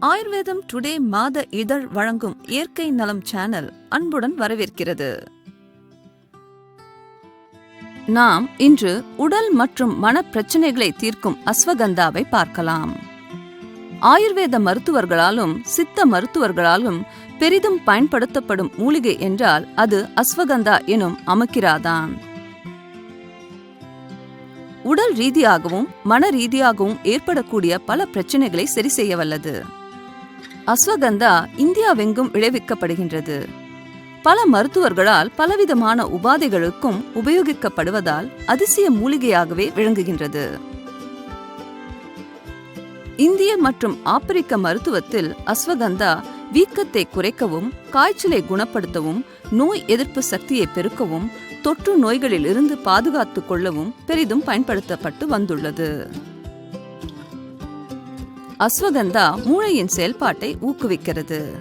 ஆயுர்வேதம் டுடே மாத இதழ் வழங்கும் இயற்கை நலம் சேனல் அன்புடன் வரவேற்கிறது. நாம் இன்று உடல் மற்றும் மன பிரச்சனைகளை தீர்க்கும் அஸ்வகந்தாவை பார்க்கலாம். ஆயுர்வேத மருத்துவர்களாலும் சித்த மருத்துவர்களாலும் பெரிதும் பயன்படுத்தப்படும் மூலிகை என்றால் அது அஸ்வகந்தா எனும் அமக்கிராதான். உடல் ரீதியாகவும் மன ரீதியாகவும் ஏற்படக்கூடிய பல பிரச்சனைகளை சரி செய்ய வல்லது. அஸ்வகந்தா இந்தியாவெங்கும் விளைவிக்கப்படுகின்றது. பல மருத்துவர்களால் பலவிதமான உபாதைகளுக்கும் உபயோகிக்கப்படுவதால் அதிசய மூலிகையாகவே விளங்குகின்றது. இந்திய மற்றும் ஆப்பிரிக்க மருத்துவத்தில் அஸ்வகந்தா வீக்கத்தை குறைக்கவும் காய்ச்சலை குணப்படுத்தவும் நோய் எதிர்ப்பு சக்தியை பெருக்கவும் தொற்று நோய்களில் இருந்து பாதுகாத்துக் கொள்ளவும் பெரிதும் பயன்படுத்தப்பட்டு வந்துள்ளது. அஸ்வகந்தா மூளையின் செயல்பாட்டை ஊக்குவிக்கிறது.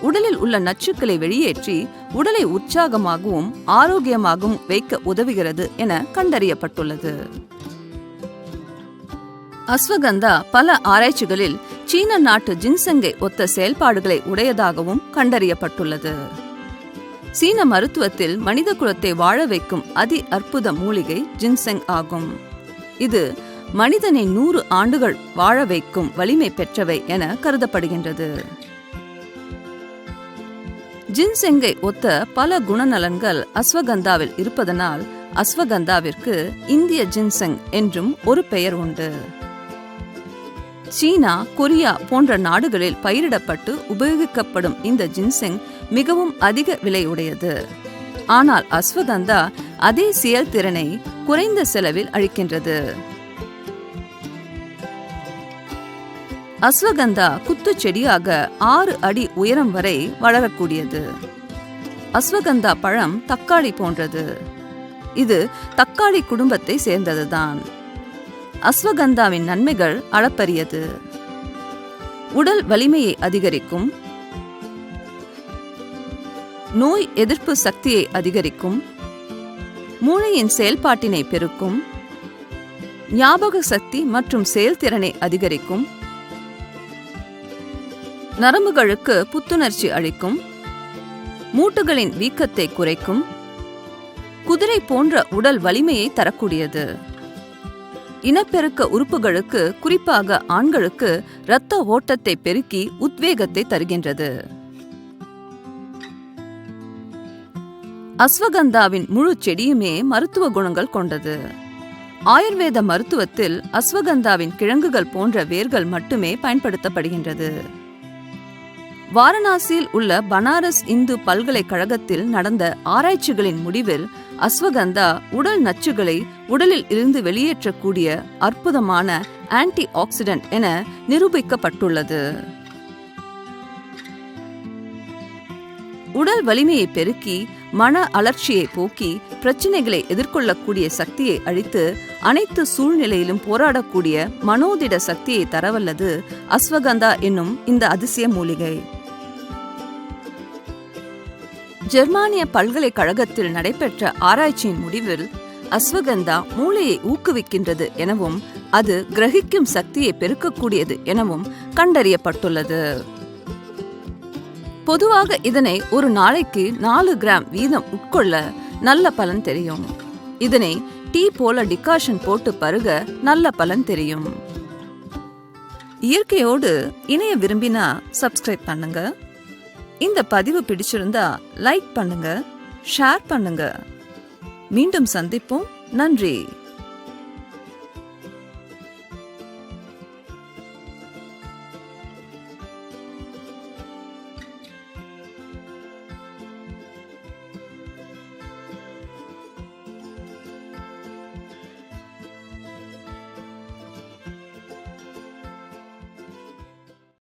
உடலில் உள்ள நச்சுக்களை வெளியேற்றி உடலை உற்சாகமாகவும் ஆரோக்கியமாகவும் வைக்க உதவுகிறது என கண்டறியப்பட்டுள்ளது. அஸ்வகந்தா பல ஆராய்ச்சிகளில் சீன நாட்டு ஜின்சங்கை ஒத்த செயல்பாடுகளை உடையதாகவும் கண்டறியப்பட்டுள்ளது. சீன மருத்துவத்தில் மனித குலத்தை வாழ வைக்கும் அதி அற்புத மூலிகை ஜின்செங் ஆகும். இது மனிதனை நூறு ஆண்டுகள் வாழ வைக்கும் வலிமை பெற்றவை என கருதப்படுகின்றது. ஜின்செங்கை ஒத்த பல குணநலன்கள் அஸ்வகந்தாவில் இருப்பதனால் அஸ்வகந்தாவிற்கு இந்திய ஜின்செங் என்றும் ஒரு பெயர் உண்டு. சீனா கொரியா போன்ற நாடுகளில் பயிரிடப்பட்டு உபயோகிக்கப்படும் இந்த ஜின்செங் மிகவும் அதிக விலையுடையது. ஆனால் அஸ்வகந்தா அதே செயல்திறனை குறைந்த செலவில் அளிக்கின்றது. அஸ்வகந்தா குத்து செடியாக ஆறு அடி உயரம் வரை வளரக்கூடியது. அஸ்வகந்தா பழம் தக்காளி போன்றது. இது தக்காளி குடும்பத்தை சேர்ந்ததுதான். அஸ்வகந்தாவின் நன்மைகள் அளப்பரியது. உடல் வலிமையை அதிகரிக்கும் நோய் எதிர்ப்பு சக்தியை அதிகரிக்கும். மூளையின் செயல்பாட்டினை பெருக்கும். ஞாபக சக்தி மற்றும் செயல்திறனை அதிகரிக்கும். நரம்புகளுக்கு புத்துணர்ச்சி அளிக்கும். மூட்டுகளின் வீக்கத்தை குறைக்கும். குதிரை போன்ற உடல் வலிமையை தரக்கூடியது. இனப்பெருக்க உறுப்புகளுக்கு குறிப்பாக ஆண்களுக்கு இரத்த ஓட்டத்தை பெருக்கி உத்வேகத்தை தருகின்றது. அஸ்வகந்தாவின் முழு செடியுமே மருத்துவ குணங்கள் கொண்டது. ஆயுர்வேத மருத்துவத்தில் அஸ்வகந்தாவின் கிழங்குகள் போன்ற வேர்கள் மட்டுமே பயன்படுத்தப்படுகின்றது. வாரணாசியில் உள்ள பனாரஸ் இந்து பல்கலைக்கழகத்தில் நடந்த ஆராய்ச்சிகளின் முடிவில் அஸ்வகந்தா உடல் நச்சுகளை உடலில் இருந்து வெளியேற்றக்கூடிய அற்புதமான ஆன்டி ஆக்சிடென்ட் என நிரூபிக்கப்பட்டுள்ளது. உடல் வலிமையை பெருக்கி மன அலர்ச்சியை போக்கி பிரச்சனைகளை எதிர்கொள்ளக்கூடிய சக்தியை அழித்து அனைத்து சூழ்நிலையிலும் போராடக்கூடிய மனோதிட சக்தியை தரவல்லது அஸ்வகந்தா என்னும் இந்த அதிசய மூலிகை. ஜெர்மானிய பல்கலைக்கழகத்தில் நடைபெற்ற ஆராய்ச்சியின் முடிவில் அஸ்வகந்தா மூளையை ஊக்குவிக்கின்றது எனவும் அது கிரகிக்கும் சக்தியை பெருக்கக்கூடியது எனவும் கண்டறியப்பட்டுள்ளது. பொதுவாக இதனை ஒரு நாளைக்கு நாலு கிராம் வீதம் உட்கொள்ள நல்ல பலன் தெரியும். இதனை டீ போல டிகாஷன் போட்டு பருக நல்ல பலன் தெரியும். இயற்கையோடு இணைய விரும்பினா சப்ஸ்கிரைப் பண்ணுங்க. இந்த பதிவு பிடிச்சிருந்தா லைக் பண்ணுங்க ஷேர் பண்ணுங்க. மீண்டும் சந்திப்போம். நன்றி.